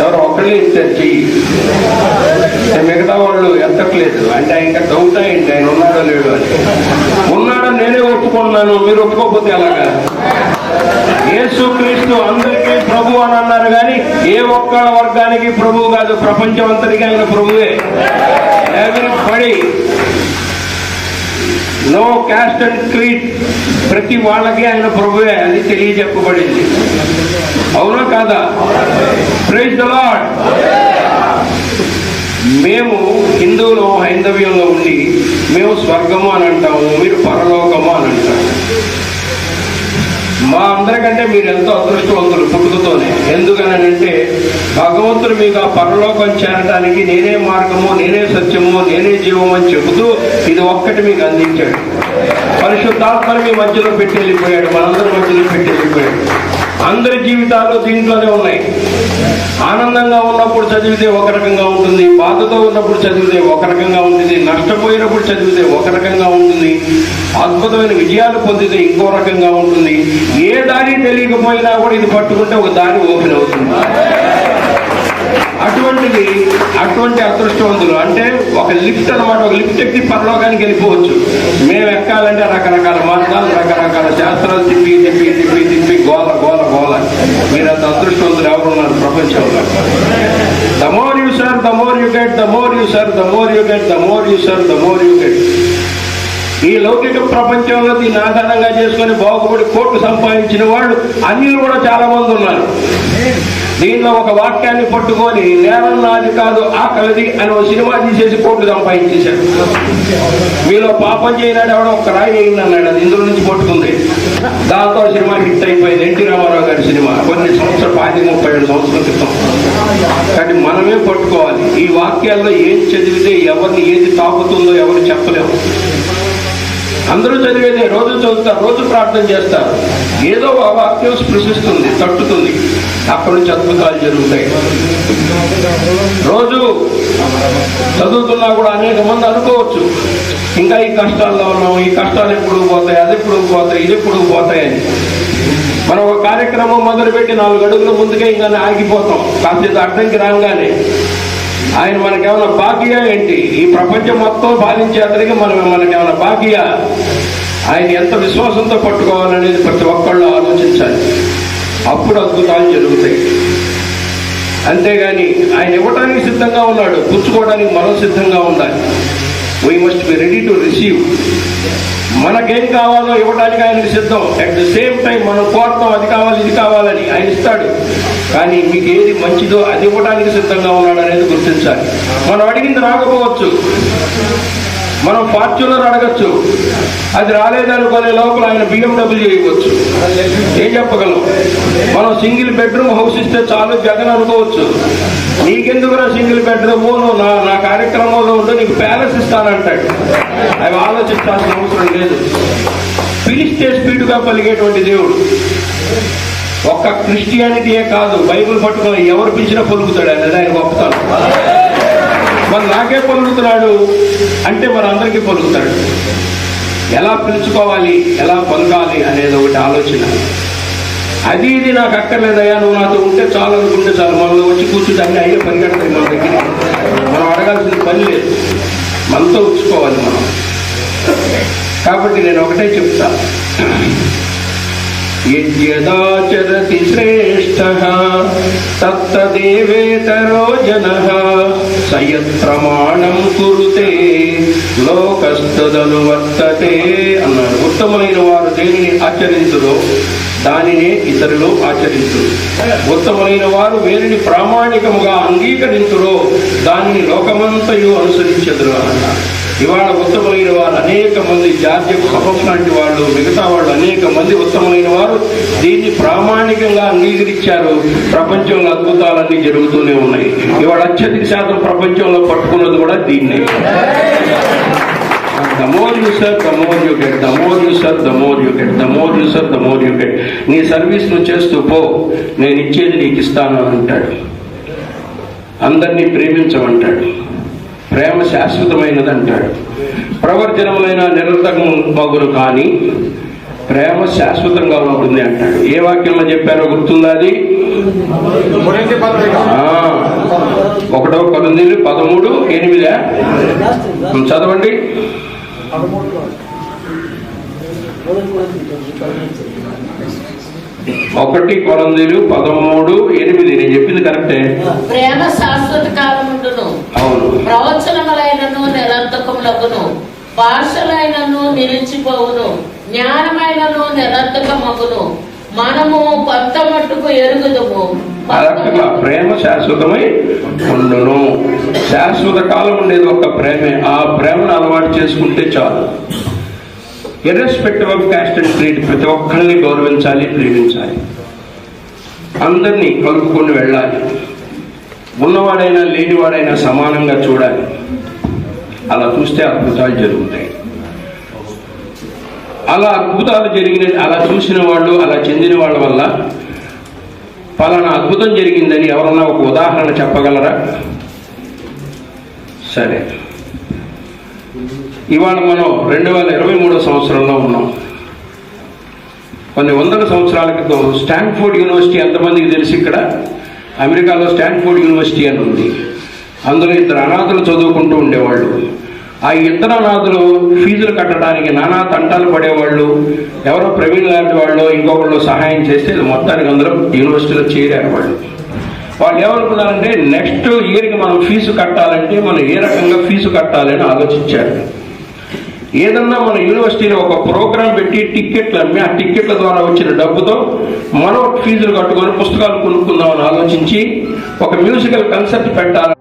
ఎవరు ఒక్కళ్ళే ఇస్తారు చెయ్యి మిగతా వాళ్ళు ఎత్తట్లేదు. అంటే ఇంకా డౌట్ అయింది ఆయన ఉన్నాడో లేడు అని. ఉన్నాడో నేనే ఒప్పుకున్నాను మీరు ఒప్పుకోకపోతే ఎలాగా? యేసు క్రీస్తు అందరికీ ప్రభు అని అన్నారు కానీ ఏ ఒక్క వర్గానికి ప్రభు కాదు ప్రపంచం అంతటికీ ఆయన ప్రభువే. ఎవరి నో క్యాస్ట్ అండ్ క్రీడ్ ప్రతి వాళ్ళకి ఆయన ప్రభువే అని తెలియజెప్పబడింది. అవునా కాదా? ప్రైజ్ ద లాడ్ మేము హిందువులు హైందవ్యంలో ఉండి మేము స్వర్గము అని అంటాము మీరు పరలోకము అని అంటాము మా అందరికంటే మీరు ఎంతో అదృష్టవంతులు పుట్టుకతోనే. ఎందుకనంటే భగవంతుడు మీకు ఆ పరలోకం చేరడానికి నేనే మార్గము నేనే సత్యము నేనే జీవము అని చెబుతూ ఇది ఒక్కటి మీకు అందించాడు. పరిశుద్ధాత్మని మీ మధ్యలో పెట్టి వెళ్ళిపోయాడు. మనందరి మధ్యలో పెట్టి వెళ్ళిపోయాడు. అందరి జీవితాలు దీంట్లోనే ఉన్నాయి. ఆనందంగా ఉన్నప్పుడు చదివితే ఒక రకంగా ఉంటుంది. బాధతో ఉన్నప్పుడు చదివితే ఒక రకంగా ఉంటుంది. నష్టపోయినప్పుడు చదివితే ఒక రకంగా ఉంటుంది. అద్భుతమైన విజయాలు పొందితే ఇంకో రకంగా ఉంటుంది. ఏ దారి తెలియకపోయినా కూడా ఇది పట్టుకుంటే ఒక దారి ఓపెన్ అవుతుంది. అటువంటిది అటువంటి అదృష్టవంతులు అంటే ఒక లిఫ్ట్ అన్నమాట ఒక లిఫ్ట్ ఎక్కి పరలోకానికి వెళ్ళిపోవచ్చు. మేము ఎక్కాలంటే రకరకాల మార్గాలు రకరకాల శాస్త్రాలు తిప్పి తిప్పి తిప్పి తిప్పి గోల గోల గోల. మీరు అంత అదృష్టవంతులు ఎవరున్నారు ప్రపంచంలో? The more you serve the more you get the more you serve the more you get the more you serve the more you get ఈ లౌకిక ప్రపంచంలో దీన్ని ఆధారంగా చేసుకొని బాగుపడి కోట్లు సంపాదించిన వాళ్ళు అన్యులు కూడా చాలా మంది ఉన్నారు. దీనిలో ఒక వాక్యాన్ని పట్టుకొని నేరం నాది కాదు ఆకలిది అని ఒక సినిమా తీసేసి కోట్లు సంపాదించేశాడు. మీలో పాపం చేయనాడు ఎవడో ఒక రాయి వేయండి అన్నాడు అది ఇందులో నుంచి పట్టుకుంది దాంతో సినిమా హిట్ అయిపోయింది. ఎన్టీ రామారావు గారి సినిమా. కొన్ని సంవత్సరాలు పాతి ముప్పై ఏడు సంవత్సరాల క్రితం. కానీ మనమే పట్టుకోవాలి. ఈ వాక్యాల్లో ఏం చదివితే ఎవరిని ఏది తాకుతుందో ఎవరు చెప్పలేము. అందరూ చదివేదే రోజు చదువుతారు రోజు ప్రార్థన చేస్తారు ఏదో ఆ వాక్యం స్పృశిస్తుంది తట్టుతుంది. అక్కడి నుంచి అద్భుతాలు జరుగుతాయి. రోజు చదువుతున్నా కూడా అనేక మంది అనుకోవచ్చు. ఇంకా ఈ కష్టాల్లో ఉన్నాం ఈ కష్టాలు ఎప్పుడు పోతాయి అది ఎప్పుడు పోతాయి ఇది ఎప్పుడు పోతాయని మనం ఒక కార్యక్రమం మొదలుపెట్టి నాలుగు అడుగుల ముందుకే ఇంకా ఆగిపోతాం. కాసేపు అడ్డంకి రాగానే ఆయన మనకేమైనా బాకీయా ఏంటి? ఈ ప్రపంచం మొత్తం పాలించే అతనికి మనం మనకేమైనా బాకీయా? ఆయన ఎంత విశ్వాసంతో పట్టుకోవాలనేది ప్రతి ఒక్కళ్ళు ఆలోచించాలి. అప్పుడు అద్భుతాలు జరుగుతాయి. అంతేగాని ఆయన ఇవ్వడానికి సిద్ధంగా ఉన్నాడు. పుచ్చుకోవడానికి మనం సిద్ధంగా ఉండాలి. We must be ready to receive మనకేం కావాలో ఇవ్వడానికి ఆయనకు సిద్ధం. అట్ ద సేమ్ టైం మనం కోరతాం అది కావాలి ఇది కావాలని ఆయన ఇస్తాడు కానీ మీకు ఏది మంచిదో అది ఇవ్వడానికి సిద్ధంగా ఉన్నాడు అనేది గుర్తించాలి. మనం అడిగింది రాకపోవచ్చు. మనం ఫార్చ్యూనర్ అడగచ్చు. అది రాలేదనుకునే లోపల ఆయన బిఎండబ్ల్యూ ఇవ్వచ్చు ఏం చెప్పగలం? మనం సింగిల్ బెడ్రూమ్ హౌస్ ఇస్తే చాలు జగన్ అనుకోవచ్చు. నీకెందుకురా సింగిల్ బెడ్రూమ్? నువ్వు నా నా కార్యక్రమంలో ఉంటే నీకు ప్యాలెస్ ఇస్తానంటాడు. అవి ఆలోచించాల్సిన అవసరం లేదు. పిలిస్తే స్పీడ్గా పలిగేటువంటి దేవుడు. ఒక్క క్రిస్టియానిటీయే కాదు బైబిల్ పట్టుకొని ఎవరు పిలిచినా పలుకుతాడు అనేది ఆయన గొప్పతనం మరి నాకే పలుకుతున్నాడు అంటే మరి అందరికీ పొలుగుతాడు ఎలా పిలుచుకోవాలి ఎలా పొందాలి అనేది ఒకటి ఆలోచన. అది ఇది నాకు అక్కర్లేదయ్యా నువ్వు నాతో ఉంటే చాలు అనుకుంటే చాలు. మనలో వచ్చి కూర్చుంటే అన్ని అయ్యే కడతాయి మన దగ్గర. మనం అడగాల్సిన పని లేదు. మనతో ఉంచుకోవాలి మనం. కాబట్టి నేను ఒకటే చెప్తాను. యద్యదాచరతి శ్రేష్ఠ తత్తదేవేతరో జన సయత్ ప్రమాణం కురుతే లోకస్తదనువర్తతే అన్నాడు ఉత్తమైన వారు దేనిని ఆచరించుదో దానినే ఇతరులు ఆచరించురు. ఉత్తమైన వారు వేరిని ప్రామాణికముగా అంగీకరించురో దానిని లోకమంతయు అనుసరించదురు అన్నారు. ఇవాళ ఉత్తములైన వారు అనేక మంది జార్జపు సభం లాంటి వాళ్ళు మిగతా వాళ్ళు అనేక మంది ఉత్తములైన వారు దీన్ని ప్రామాణికంగా అంగీకరించారు. ప్రపంచంలో అద్భుతాలన్నీ జరుగుతూనే ఉన్నాయి. ఇవాళ అత్యధిక శాతం ప్రపంచంలో పట్టుకున్నది కూడా దీన్నే. The more you serve the more you get the more you get the more you get నీ సర్వీస్ నువ్వు చేస్తూ పో. నేను ఇచ్చేది నీకు ఇస్తాను అంటాడు. అందరినీ ప్రేమించమంటాడు. ప్రేమ శాశ్వతమైనది అంటాడు ప్రవర్జనములైన నిరర్థకం మగురు కానీ ప్రేమ శాశ్వతంగా ఉంటుంది అంటాడు. ఏ వాక్యంలో చెప్పారో గుర్తుందా అది? కొరింథీ పత్రిక ఆ, ఒకటో కొరింథీలు పదమూడు ఎనిమిదా? చదవండి. ఒకటి కొరందీలు పదమూడు ఎనిమిది. నేను చెప్పింది కరెక్టే. ప్రేమ శాశ్వత కాలముండును. అవును. ప్రవచనములైనను నిరర్థకములగును. భాషలైనను నిలిచిపోవును. జ్ఞానమైనను నిరర్థకమగును. మనము కొత్త మట్టుకు ఎరుగుదుము ప్రేమ శాశ్వతమై ఉండును. శాశ్వత కాలం ఉండేది ఒక ప్రేమే. ఆ ప్రేమను అలవాటు చేసుకుంటే చాలు. Irrespective of caste and creed ప్రతి ఒక్కరిని గౌరవించాలి ప్రేమించాలి. అందరినీ కలుపుకొని వెళ్ళాలి. ఉన్నవాడైనా లేనివాడైనా సమానంగా చూడాలి. అలా చూస్తే అద్భుతాలు జరుగుతాయి. అలా అద్భుతాలు జరిగిన అలా చూసిన వాళ్ళు అలా చెందిన వాళ్ళ వల్ల పలానా అద్భుతం జరిగిందని ఎవరన్నా ఒక ఉదాహరణ చెప్పగలరా? సరే. ఇవాళ మనం రెండు వేల ఇరవై మూడో సంవత్సరంలో ఉన్నాం. కొన్ని వందల సంవత్సరాల క్రితం స్టాన్ఫోర్డ్ యూనివర్సిటీ ఎంతమందికి తెలిసి ఇక్కడ? అమెరికాలో స్టాన్ఫోర్డ్ యూనివర్సిటీ అని ఉంది. అందులో ఇద్దరు అనాథలు చదువుకుంటూ ఉండేవాళ్ళు. ఆ ఇద్దరు అనాథలు ఫీజులు కట్టడానికి నానా తంటాలు పడేవాళ్ళు. ఎవరో ప్రవీణ్ లాంటి వాళ్ళు ఇంకొకళ్ళు సహాయం చేస్తే ఇది మొత్తానికి అందరూ యూనివర్సిటీలో చేరారు వాళ్ళు. వాళ్ళు ఏమనుకున్నారంటే నెక్స్ట్ ఇయర్కి మనం ఫీజు కట్టాలంటే మనం ఏ రకంగా ఫీజు కట్టాలని ఆలోచించారు. ఏదన్నా మన యూనివర్సిటీలో ఒక ప్రోగ్రాం పెట్టి టిక్కెట్లు అమ్మి ఆ టిక్కెట్ల ద్వారా వచ్చిన డబ్బుతో మనం ఫీజులు కట్టుకొని పుస్తకాలు కొనుక్కుందామని ఆలోచించి ఒక మ్యూజికల్ కన్సెప్ట్ పెట్టాలి.